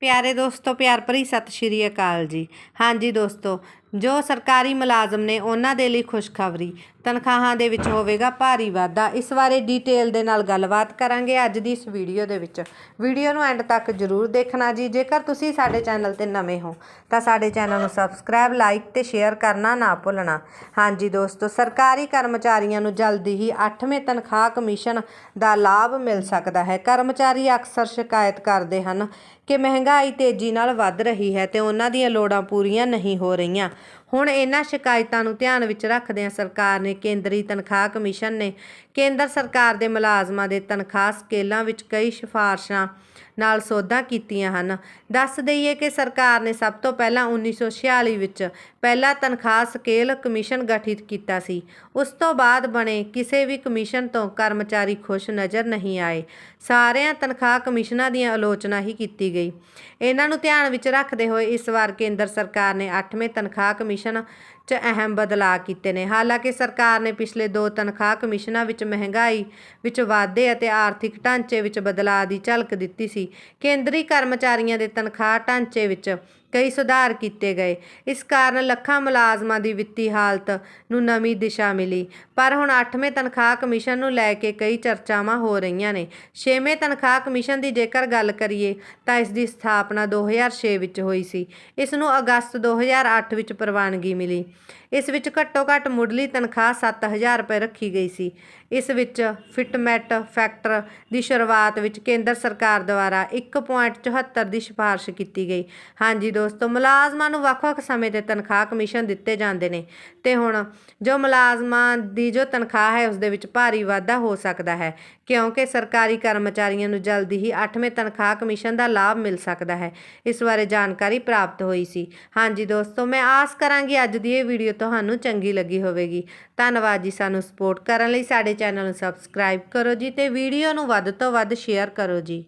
ਪਿਆਰੇ ਦੋਸਤੋ ਪਿਆਰ ਭਰੀ ਸਤਿ ਸ਼੍ਰੀ ਅਕਾਲ ਜੀ। ਹਾਂਜੀ ਦੋਸਤੋ ਜੋ ਸਰਕਾਰੀ ਮੁਲਾਜ਼ਮ ਨੇ ਉਹਨਾਂ ਦੇ ਲਈ ਖੁਸ਼ਖਬਰੀ। ਤਨਖਾਹਾਂ ਦੇ ਵਿੱਚ ਹੋਵੇਗਾ ਭਾਰੀ ਵਾਧਾ। ਇਸ ਬਾਰੇ ਡੀਟੇਲ ਦੇ ਨਾਲ ਗੱਲਬਾਤ ਕਰਾਂਗੇ ਅੱਜ ਦੀ ਇਸ ਵੀਡੀਓ ਦੇ ਵਿੱਚ। ਵੀਡੀਓ ਨੂੰ ਐਂਡ ਤੱਕ ਜਰੂਰ ਦੇਖਣਾ ਜੀ। ਜੇਕਰ ਤੁਸੀਂ ਸਾਡੇ ਚੈਨਲ ਤੇ ਨਵੇਂ ਹੋ, ਤਾਂ ਸਾਡੇ ਚੈਨਲ ਨੂੰ ਸਬਸਕ੍ਰਾਈਬ ਲਾਈਕ ਤੇ ਸ਼ੇਅਰ ਕਰਨਾ ਨਾ ਭੁੱਲਣਾ। ਹਾਂਜੀ ਦੋਸਤੋ, ਸਰਕਾਰੀ ਕਰਮਚਾਰੀਆਂ ਨੂੰ ਜਲਦੀ ਹੀ 8ਵੇਂ ਤਨਖਾਹ ਕਮਿਸ਼ਨ ਦਾ ਲਾਭ ਮਿਲ ਸਕਦਾ ਹੈ। ਕਰਮਚਾਰੀ ਅਕਸਰ ਸ਼ਿਕਾਇਤ ਕਰਦੇ ਹਨ ਕਿ ਮਹਿੰਗਾਈ ਤੇਜ਼ੀ ਨਾਲ ਵੱਧ ਰਹੀ ਹੈ ਤੇ ਉਹਨਾਂ ਦੀਆਂ ਲੋੜਾਂ ਪੂਰੀਆਂ ਨਹੀਂ ਹੋ ਰਹੀਆਂ। ਹੁਣ ਇਹਨਾਂ ਸ਼ਿਕਾਇਤਾਂ ਨੂੰ ਧਿਆਨ ਵਿੱਚ ਰੱਖਦਿਆਂ ਸਰਕਾਰ ਨੇ ਕੇਂਦਰੀ ਤਨਖਾਹ ਕਮਿਸ਼ਨ ਨੇ ਕੇਂਦਰ ਸਰਕਾਰ ਦੇ ਮੁਲਾਜ਼ਮਾਂ ਦੇ ਤਨਖਾਹ ਸਕੇਲਾਂ ਵਿੱਚ ਕਈ ਸਿਫਾਰਸ਼ਾਂ ਨਾਲ ਸੋਧਾਂ ਕੀਤੀਆਂ ਹਨ। ਦੱਸ ਦਈਏ ਕਿ ਸਰਕਾਰ ਨੇ ਸਭ ਤੋਂ ਪਹਿਲਾਂ 1946 ਵਿੱਚ ਪਹਿਲਾ ਤਨਖਾਹ ਸਕੇਲ ਕਮਿਸ਼ਨ ਗਠਿਤ ਕੀਤਾ ਸੀ। ਉਸ ਤੋਂ ਬਾਅਦ ਬਣੇ ਕਿਸੇ ਵੀ ਕਮਿਸ਼ਨ ਤੋਂ ਕਰਮਚਾਰੀ ਖੁਸ਼ ਨਜ਼ਰ ਨਹੀਂ ਆਏ। ਸਾਰਿਆਂ ਤਨਖਾਹ ਕਮਿਸ਼ਨਾਂ ਦੀਆਂ ਆਲੋਚਨਾ ਹੀ ਕੀਤੀ ਗਈ। ਇਹਨਾਂ ਨੂੰ ਧਿਆਨ ਵਿੱਚ ਰੱਖਦੇ ਹੋਏ ਇਸ ਵਾਰ ਕੇਂਦਰ ਸਰਕਾਰ ਨੇ 8ਵੇਂ ਤਨਖਾਹ ਕਮਿਸ਼ਨ 'ਚ ਅਹਿਮ ਬਦਲਾਅ ਕੀਤੇ ਨੇ। ਹਾਲਾਂਕਿ ਸਰਕਾਰ ਨੇ ਪਿਛਲੇ ਦੋ ਤਨਖਾਹ ਕਮਿਸ਼ਨਾਂ ਵਿੱਚ ਮਹਿੰਗਾਈ ਵਿੱਚ ਵਾਧੇ ਅਤੇ ਆਰਥਿਕ ਢਾਂਚੇ ਵਿੱਚ ਬਦਲਾਅ ਦੀ ਝਲਕ ਦਿੱਤੀ ਸੀ। ਕੇਂਦਰੀ ਕਰਮਚਾਰੀਆਂ ਦੇ ਤਨਖਾਹ ਢਾਂਚੇ ਵਿੱਚ ਕਈ ਸੁਧਾਰ ਕੀਤੇ ਗਏ। ਇਸ ਕਾਰਨ ਲੱਖਾਂ ਮੁਲਾਜ਼ਮਾਂ ਦੀ ਵਿੱਤੀ ਹਾਲਤ ਨੂੰ ਨਵੀਂ ਦਿਸ਼ਾ ਮਿਲੀ। ਪਰ ਹੁਣ 8ਵੇਂ ਤਨਖਾਹ ਕਮਿਸ਼ਨ ਨੂੰ ਲੈ ਕੇ ਕਈ ਚਰਚਾਵਾਂ ਹੋ ਰਹੀਆਂ ਨੇ। 6ਵੇਂ ਤਨਖਾਹ ਕਮਿਸ਼ਨ ਦੀ ਜੇਕਰ ਗੱਲ ਕਰੀਏ ਤਾਂ ਇਸ ਦੀ ਸਥਾਪਨਾ 2006 ਵਿੱਚ ਹੋਈ ਸੀ। ਇਸ ਨੂੰ ਅਗਸਤ 2008 ਵਿੱਚ ਪ੍ਰਵਾਨਗੀ ਮਿਲੀ। ਇਸ ਵਿੱਚ ਘੱਟੋ ਘੱਟ ਮੁੱਢਲੀ ਤਨਖਾਹ 7000 ਰੁਪਏ ਰੱਖੀ ਗਈ ਸੀ। ਇਸ ਵਿੱਚ ਫਿਟਮੈਟ ਫੈਕਟਰ ਦੀ ਸ਼ੁਰੂਆਤ ਵਿੱਚ ਕੇਂਦਰ ਸਰਕਾਰ ਦੁਆਰਾ 1.74 ਦੀ ਸਿਫਾਰਿਸ਼ ਕੀਤੀ ਗਈ। ਹਾਂਜੀ ਦੋਸਤੋ, ਮੁਲਾਜ਼ਮਾਂ ਨੂੰ ਵੱਖ-ਵੱਖ ਸਮੇਂ ਤੇ ਤਨਖਾਹ ਕਮਿਸ਼ਨ ਦਿੱਤੇ ਜਾਂਦੇ ਨੇ ਤੇ ਹੁਣ ਜੋ ਮੁਲਾਜ਼ਮਾਂ ਦੀ ਜੋ ਤਨਖਾਹ ਹੈ, ਉਸ ਦੇ ਵਿੱਚ ਭਾਰੀ ਵਾਧਾ ਹੋ ਸਕਦਾ ਹੈ, ਕਿਉਂਕਿ ਸਰਕਾਰੀ ਕਰਮਚਾਰੀਆਂ ਨੂੰ ਜਲਦੀ ਹੀ 8ਵੇਂ ਤਨਖਾਹ ਕਮਿਸ਼ਨ ਦਾ ਲਾਭ ਮਿਲ ਸਕਦਾ ਹੈ, ਇਸ ਬਾਰੇ ਜਾਣਕਾਰੀ ਪ੍ਰਾਪਤ ਹੋਈ ਸੀ। ਹਾਂਜੀ ਦੋਸਤੋ, ਮੈਂ ਆਸ ਕਰਾਂਗੀ ਅੱਜ ਦੀ ਇਹ ਵੀਡੀਓ ਤੁਹਾਨੂੰ ਚੰਗੀ ਲੱਗੀ ਹੋਵੇਗੀ। ਧੰਨਵਾਦ ਜੀ ਸਾਨੂੰ ਸਪੋਰਟ ਕਰਨ ਲਈ, ਸਾਡੇ ਚੈਨਲ ਨੂੰ ਸਬਸਕ੍ਰਾਈਬ ਕਰੋ ਜੀ ਤੇ ਵੀਡੀਓ ਨੂੰ ਵੱਧ ਤੋਂ ਵੱਧ ਸ਼ੇਅਰ ਕਰੋ ਜੀ।